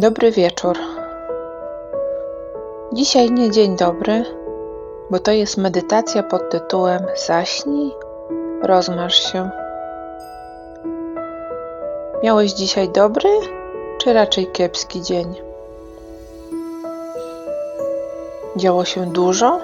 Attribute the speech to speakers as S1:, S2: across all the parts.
S1: Dobry wieczór. Dzisiaj nie dzień dobry, bo to jest medytacja pod tytułem Zaśnij, rozmasz się. Miałeś dzisiaj dobry, czy raczej kiepski dzień? Działo się dużo,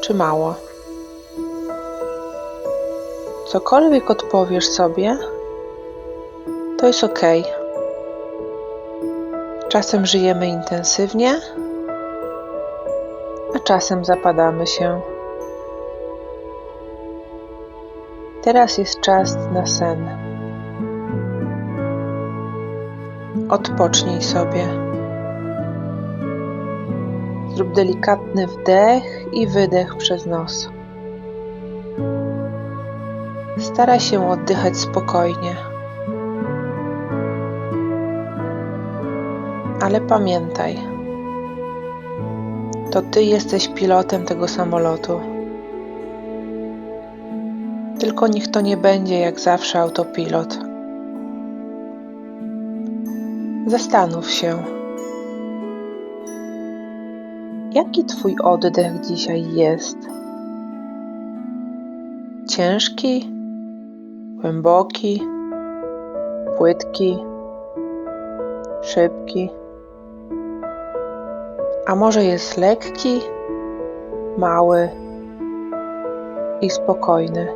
S1: czy mało? Cokolwiek odpowiesz sobie, to jest ok. Czasem żyjemy intensywnie, a czasem zapadamy się. Teraz jest czas na sen. Odpocznij sobie. Zrób delikatny wdech i wydech przez nos. Staraj się oddychać spokojnie. Ale pamiętaj, to ty jesteś pilotem tego samolotu. Tylko niech to nie będzie jak zawsze autopilot. Zastanów się, jaki Twój oddech dzisiaj jest? Ciężki, głęboki, płytki, szybki. A może jest lekki, mały i spokojny?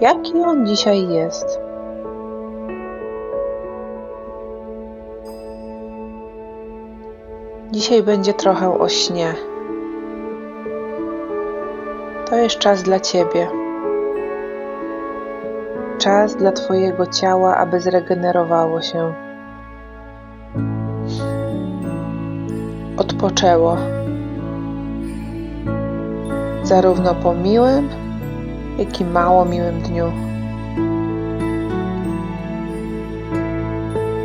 S1: Jaki on dzisiaj jest? Dzisiaj będzie trochę o śnie. To jest czas dla Ciebie. Czas dla Twojego ciała, aby zregenerowało się. Odpoczęło. Zarówno po miłym, jak i mało miłym dniu.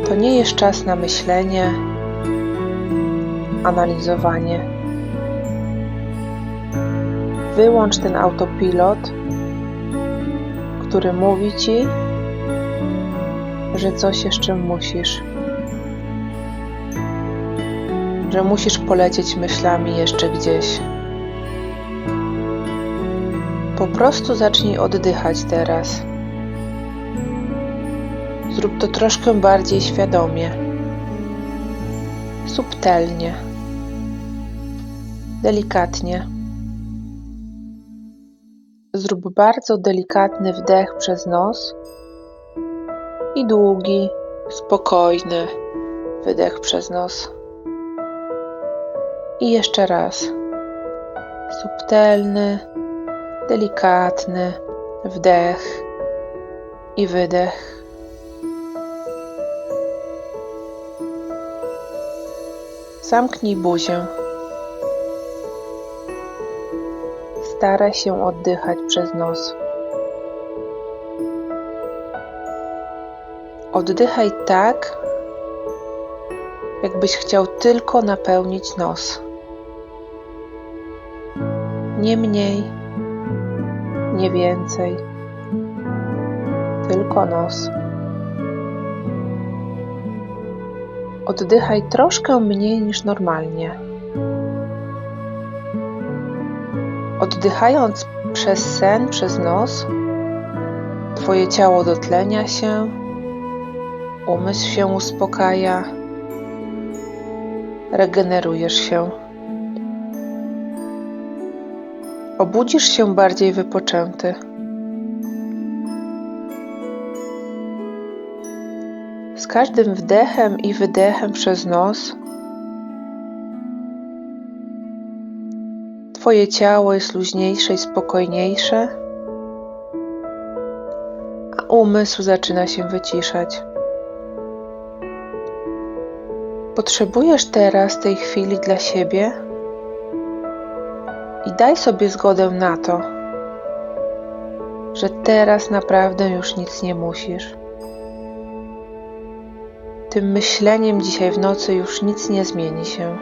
S1: To nie jest czas na myślenie, analizowanie. Wyłącz ten autopilot, który mówi ci, że coś jeszcze musisz. Że musisz polecieć myślami jeszcze gdzieś. Po prostu zacznij oddychać teraz. Zrób to troszkę bardziej świadomie, subtelnie delikatnie. Zrób bardzo delikatny wdech przez nos i długi, spokojny wydech przez nos. I jeszcze raz. Subtelny, delikatny wdech i wydech. Zamknij buzię. Staraj się oddychać przez nos. Oddychaj tak, jakbyś chciał tylko napełnić nos. Nie mniej, nie więcej, tylko nos. Oddychaj troszkę mniej niż normalnie. Oddychając przez sen, przez nos, Twoje ciało dotlenia się, umysł się uspokaja, regenerujesz się. Obudzisz się bardziej wypoczęty. Z każdym wdechem i wydechem przez nos Twoje ciało jest luźniejsze i spokojniejsze, a umysł zaczyna się wyciszać. Potrzebujesz teraz tej chwili dla siebie i daj sobie zgodę na to, że teraz naprawdę już nic nie musisz. Tym myśleniem dzisiaj w nocy już nic nie zmieni się.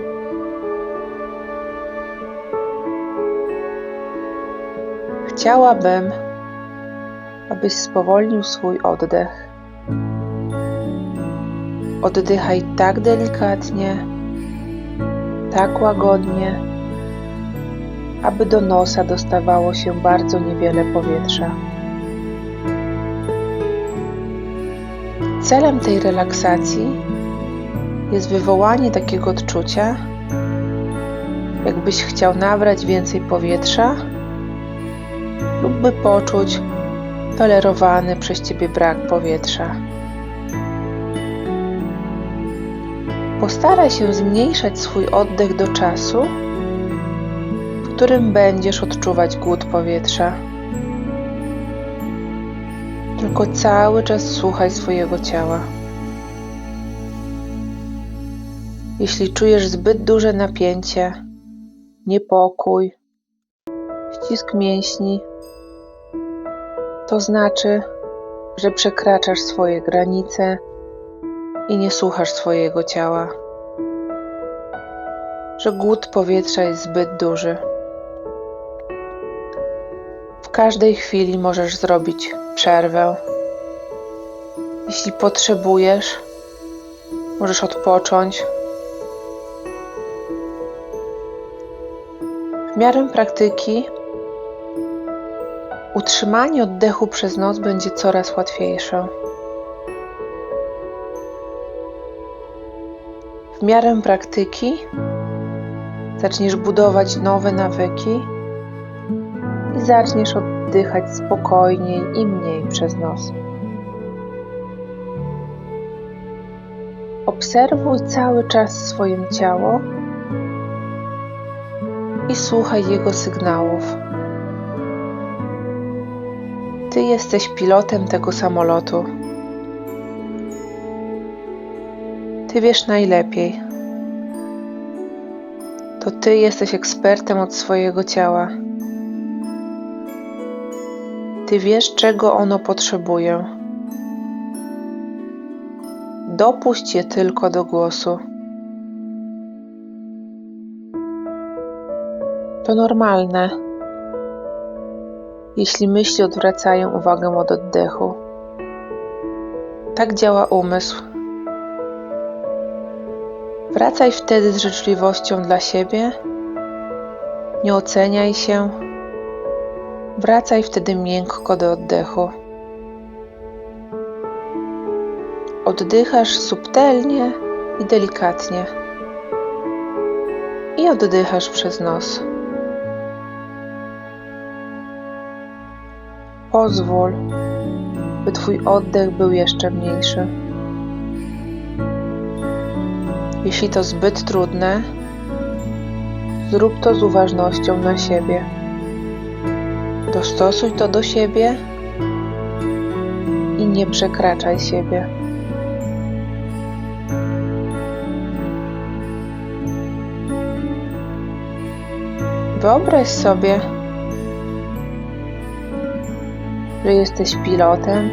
S1: Chciałabym, abyś spowolnił swój oddech. Oddychaj tak delikatnie, tak łagodnie, aby do nosa dostawało się bardzo niewiele powietrza. Celem tej relaksacji jest wywołanie takiego odczucia, jakbyś chciał nabrać więcej powietrza lub by poczuć tolerowany przez ciebie brak powietrza. Postaraj się zmniejszać swój oddech do czasu, którym będziesz odczuwać głód powietrza. Tylko cały czas słuchaj swojego ciała. Jeśli czujesz zbyt duże napięcie, niepokój, ścisk mięśni, to znaczy, że przekraczasz swoje granice i nie słuchasz swojego ciała, że głód powietrza jest zbyt duży. Każdej chwili możesz zrobić przerwę. Jeśli potrzebujesz, możesz odpocząć. W miarę praktyki utrzymanie oddechu przez nos będzie coraz łatwiejsze. W miarę praktyki zaczniesz budować nowe nawyki i zaczniesz oddychać spokojniej i mniej przez nos. Obserwuj cały czas swoje ciało i słuchaj jego sygnałów. Ty jesteś pilotem tego samolotu. Ty wiesz najlepiej. To ty jesteś ekspertem od swojego ciała. Ty wiesz, czego ono potrzebuje. Dopuść je tylko do głosu. To normalne, jeśli myśli odwracają uwagę od oddechu. Tak działa umysł. Wracaj wtedy z życzliwością dla siebie, nie oceniaj się, wracaj wtedy miękko do oddechu. Oddychasz subtelnie i delikatnie i oddychasz przez nos. Pozwól, by Twój oddech był jeszcze mniejszy. Jeśli to zbyt trudne, zrób to z uważnością na siebie. Dostosuj to do siebie i nie przekraczaj siebie. Wyobraź sobie, że jesteś pilotem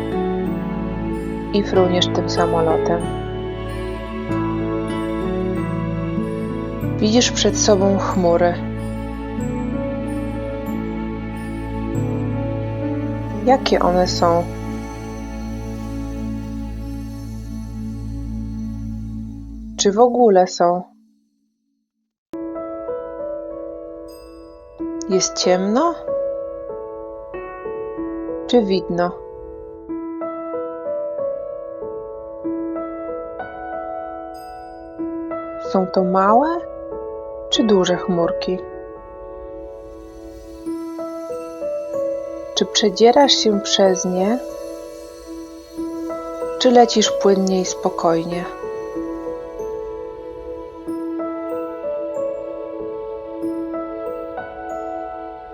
S1: i fruniesz tym samolotem. Widzisz przed sobą chmury. Jakie one są? Czy w ogóle są? Jest ciemno? Czy widno? Są to małe czy duże chmurki? Czy przedzierasz się przez nie, czy lecisz płynnie i spokojnie?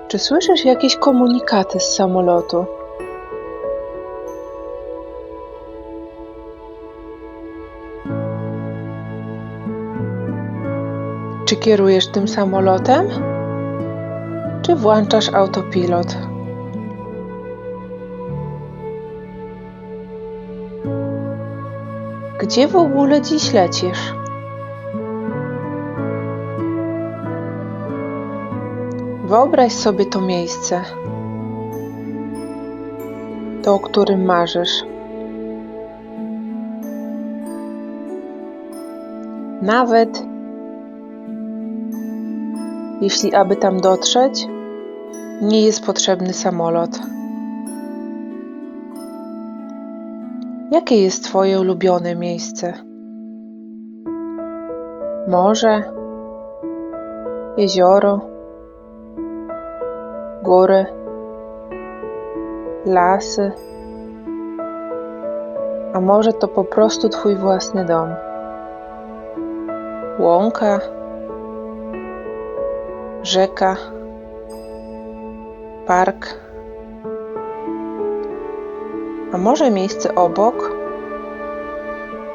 S1: Czy słyszysz jakieś komunikaty z samolotu? Czy kierujesz tym samolotem? Czy włączasz autopilot? Gdzie w ogóle dziś lecisz? Wyobraź sobie to miejsce, to o którym marzysz. Nawet jeśli aby tam dotrzeć, nie jest potrzebny samolot. Jakie jest Twoje ulubione miejsce? Morze, jezioro, góry, lasy, a może to po prostu Twój własny dom? Łąka, rzeka, park, a może miejsce obok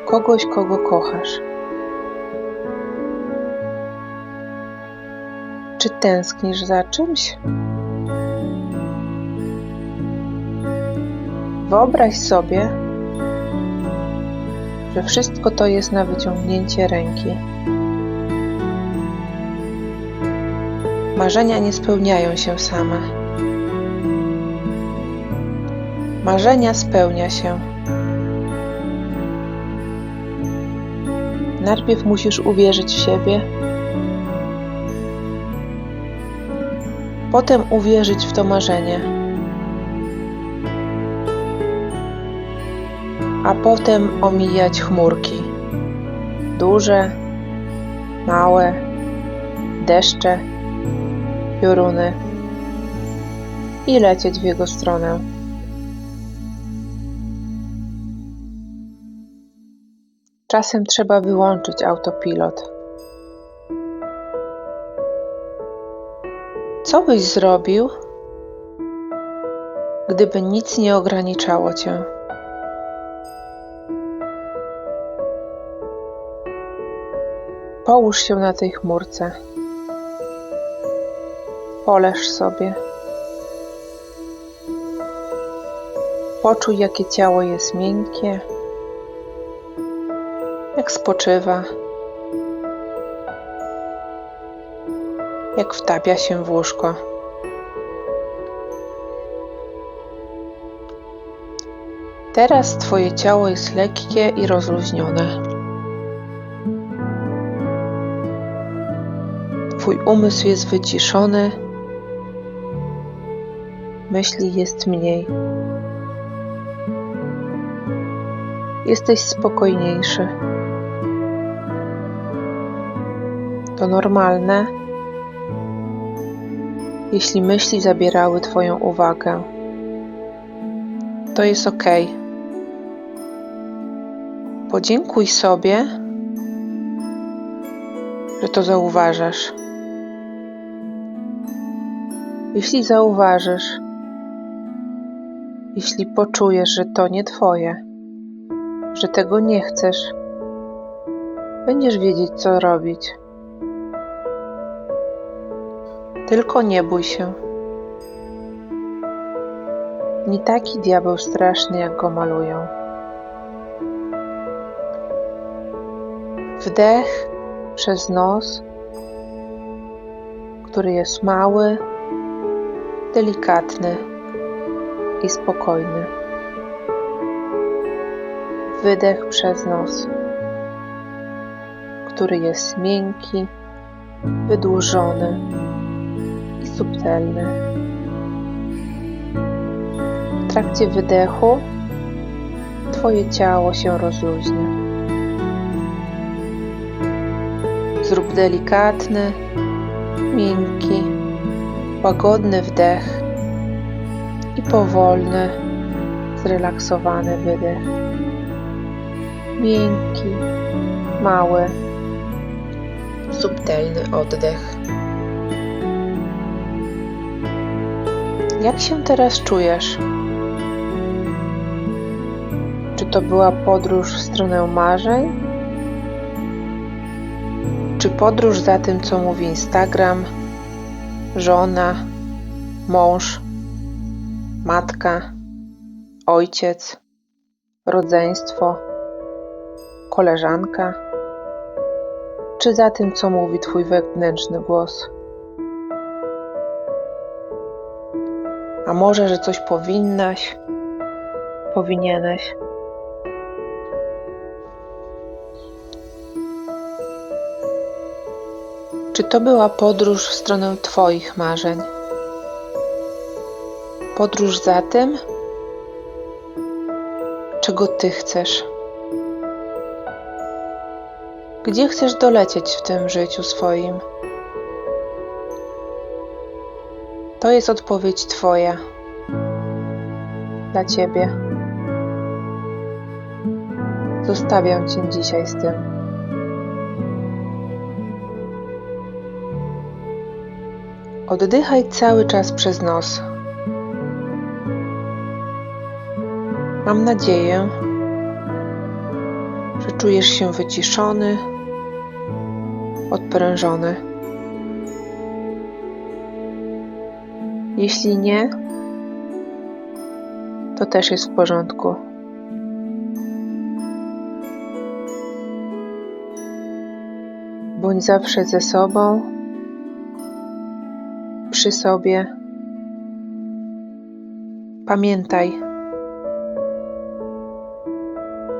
S1: kogoś, kogo kochasz. Czy tęsknisz za czymś? Wyobraź sobie, że wszystko to jest na wyciągnięcie ręki. Marzenia nie spełniają się same. Marzenia spełnia się. Najpierw musisz uwierzyć w siebie, potem uwierzyć w to marzenie, a potem omijać chmurki duże, małe, deszcze, pioruny i lecieć w jego stronę. Czasem trzeba wyłączyć autopilot. Co byś zrobił, gdyby nic nie ograniczało cię? Połóż się na tej chmurce. Poleż sobie. Poczuj, jakie ciało jest miękkie, spoczywa, jak wtapia się w łóżko. Teraz Twoje ciało jest lekkie i rozluźnione. Twój umysł jest wyciszony, myśli jest mniej. Jesteś spokojniejszy. To normalne, jeśli myśli zabierały Twoją uwagę. To jest ok. Podziękuj sobie, że to zauważasz. Jeśli zauważysz, jeśli poczujesz, że to nie Twoje, że tego nie chcesz, będziesz wiedzieć, co robić. Tylko nie bój się. Nie taki diabeł straszny, jak go malują. Wdech przez nos, który jest mały, delikatny i spokojny. Wydech przez nos, który jest miękki, wydłużony i subtelny. W trakcie wydechu Twoje ciało się rozluźnia. Zrób delikatny, miękki, łagodny wdech i powolny, zrelaksowany wydech. Miękki, mały, subtelny oddech. Jak się teraz czujesz? Czy to była podróż w stronę marzeń? Czy podróż za tym, co mówi Instagram, żona, mąż, matka, ojciec, rodzeństwo, koleżanka, czy za tym, co mówi Twój wewnętrzny głos? A może, że coś powinnaś, powinieneś? Czy to była podróż w stronę Twoich marzeń? Podróż za tym, czego Ty chcesz? Gdzie chcesz dolecieć w tym życiu swoim? To jest odpowiedź Twoja dla Ciebie. Zostawiam Cię dzisiaj z tym. Oddychaj cały czas przez nos. Mam nadzieję, że czujesz się wyciszony, odprężony. Jeśli nie, to też jest w porządku. Bądź zawsze ze sobą, przy sobie. Pamiętaj,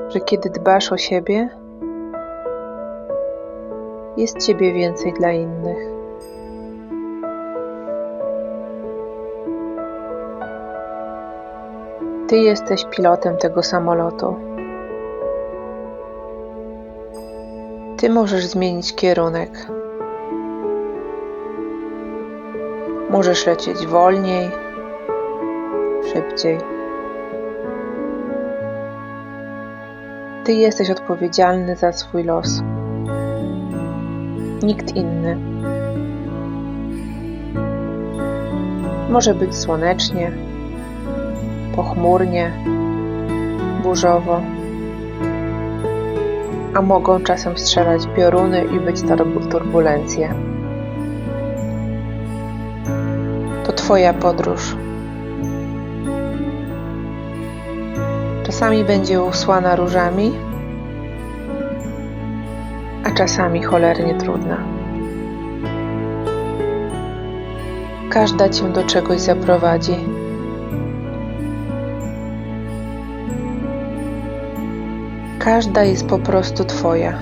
S1: że kiedy dbasz o siebie, jest Ciebie więcej dla innych. Ty jesteś pilotem tego samolotu. Ty możesz zmienić kierunek. Możesz lecieć wolniej, szybciej. Ty jesteś odpowiedzialny za swój los. Nikt inny. Może być słonecznie, pochmurnie, burzowo, a mogą czasem strzelać pioruny i być turbulencje. To Twoja podróż. Czasami będzie usłana różami, a czasami cholernie trudna. Każda cię do czegoś zaprowadzi. Każda jest po prostu Twoja.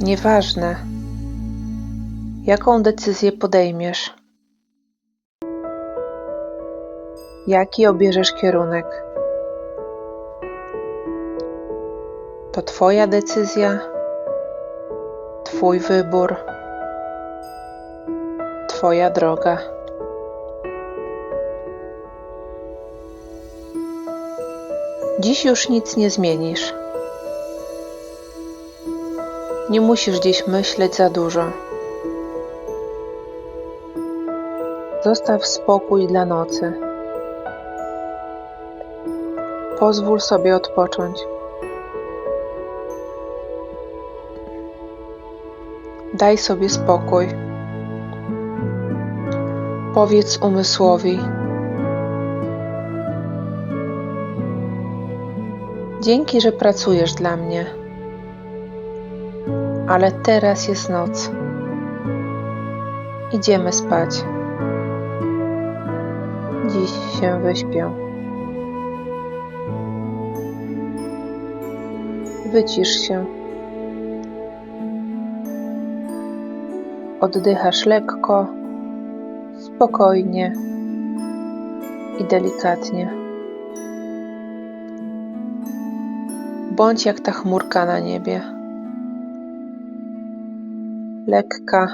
S1: Nieważne, jaką decyzję podejmiesz, jaki obierzesz kierunek. To Twoja decyzja, Twój wybór, Twoja droga. Dziś już nic nie zmienisz. Nie musisz dziś myśleć za dużo. Zostaw spokój dla nocy. Pozwól sobie odpocząć. Daj sobie spokój. Powiedz umysłowi. Dzięki, że pracujesz dla mnie. Ale teraz jest noc. Idziemy spać. Dziś się wyśpię. Wycisz się. Oddychasz lekko, spokojnie i delikatnie. Bądź jak ta chmurka na niebie. Lekka,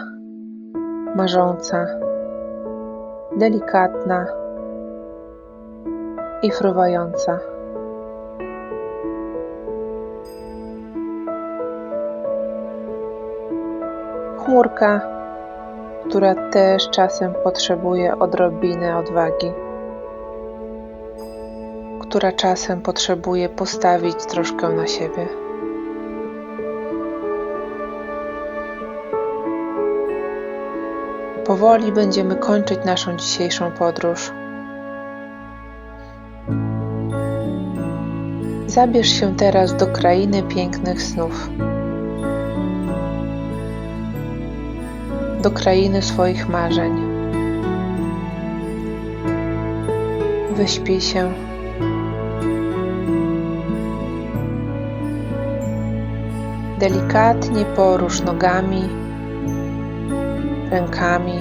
S1: marząca, delikatna i fruwająca. Chmurka, która też czasem potrzebuje odrobiny odwagi, która czasem potrzebuje postawić troszkę na siebie. Powoli będziemy kończyć naszą dzisiejszą podróż. Zabierz się teraz do krainy pięknych snów. Do krainy swoich marzeń. Wyśpij się. Delikatnie porusz nogami, rękami.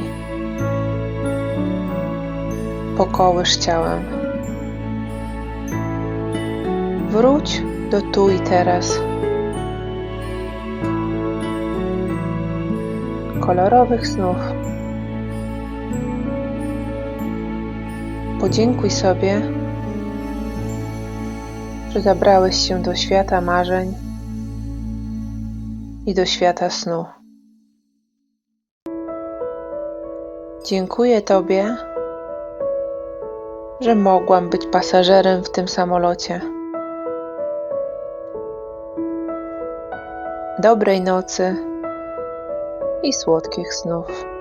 S1: Pokołysz ciałem. Wróć do tu i teraz. Kolorowych snów. Podziękuj sobie, że zabrałeś się do świata marzeń i do świata snu. Dziękuję Tobie, że mogłam być pasażerem w tym samolocie. Dobrej nocy i słodkich snów.